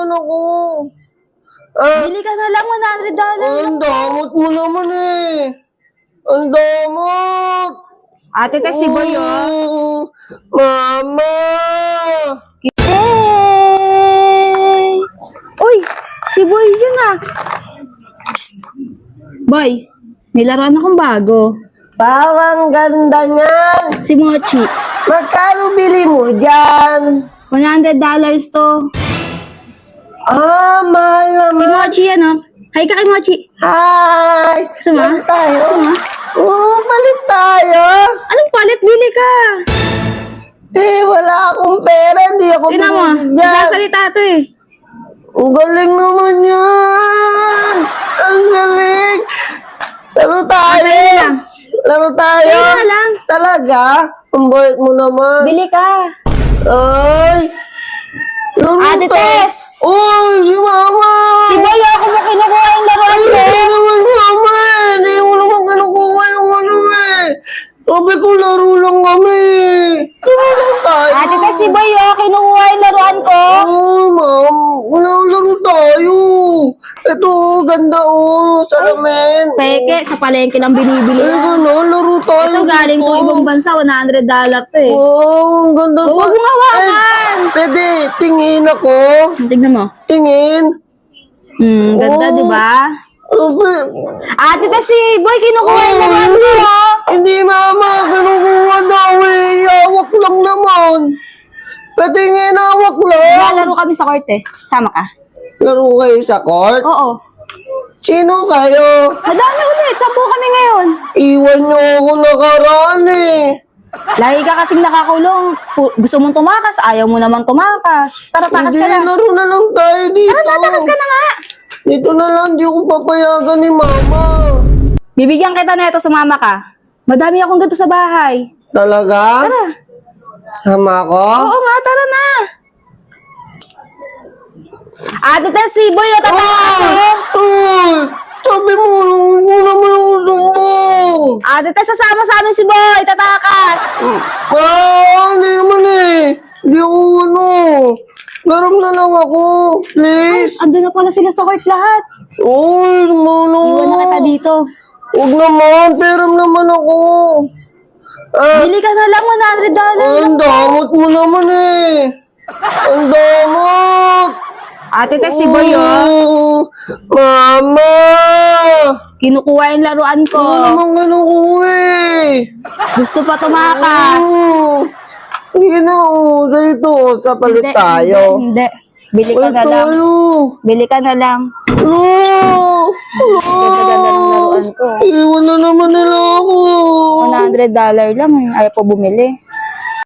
naman ako. Ah, Bili ka na lang, 100 dollars. ang damot mo naman eh. Ang damot. Ate, tas si Boy, oh. Mm, Mama. Hey! Uy, si Boy yun ah. Boy, may laruan akong bago. Parang ganda niyan. Si Mochi. Magkano bili mo dyan? 100 dollars to. Ah, mahal Si naman. Mochi yan oh. Hi ka kay Mochi. Hi. Mo? Palit tayo. Mo? Oo, palit tayo. Anong palit? Bili ka. Eh, wala akong pera. Hindi ako Tingnan mo, bumili dyan. nagsasalita to eh. Ang galing naman yan. Ang galing. Laro tayo. Lang. Laro tayo. Na lang. Talaga? Ang bait mo naman. Bili ka. Ay. Laro Ate tayo. Tess! Si Boy, oh, kinukuha yung laruan ko. Oh, ma'am. Wala laro tayo. Ito, ganda oh. Salamin. Peke, sa palengke lang binibili Eh, gano'n, laro tayo Ito galing to ibang bansa, 100 dollar to eh. Oh, ang ganda Oh, huwag mo hawakan. Pwede, tingin ako. Tignan mo. Tingin. Hmm, ganda, Oh. di ba? Ate Tess, si Boy, kinukuha yung laruan ko. oh. Hindi, mama. Kinukuha daw eh. Hawak lang naman. Patingin, hawak lang. Lalaro kami sa court eh. Sama ka? Laro kayo sa court? Oo. Sino kayo? Madami ulit. Sampu kami ngayon. Iwan niyo ako nakaraan eh. Lagi ka kasing nakakulong. Pu- Gusto mong tumakas, ayaw mo naman tumakas. Tara, takas Hindi, ka na. laro na lang tayo dito. Tara, tatakas ka na nga. Dito na lang, di ako papayagan ni mama. Bibigyan kita na ito, sumama ka. Madami akong ganito sa bahay. Talaga? Tara. Sama ko? Oo nga, tara na. Ate Tess, si Boy, o tatakas oh. Uy! Sabi mo, huwag mo naman ako sumbong. Ate Tess, sasama sa amin si Boy, tatakas. Ah, hindi naman eh. Hindi ako ano. Laro na lang ako. Please. Ando na pala sila sa court lahat. Uy, mano. Iwan na kita dito. Huwag naman, peram naman ako. Ah, Bili ka na lang, 100 dollars. ang damot mo naman eh. Ang damot. Ate Tess, si Boy, oh. Oh, Mama. Kinukuha yung laruan ko. Ano naman ganun ko eh. Gusto pa tumakas. Oh, Hindi na, oh. Dito, sa palit Hindi, tayo. Hindi, hindi. Bili ka na lang. tayo. Bili ka na lang. No! Ganda-ganda ng laruan ko. Iwan na naman nila ako. 100 dollar lang. Ayaw po bumili.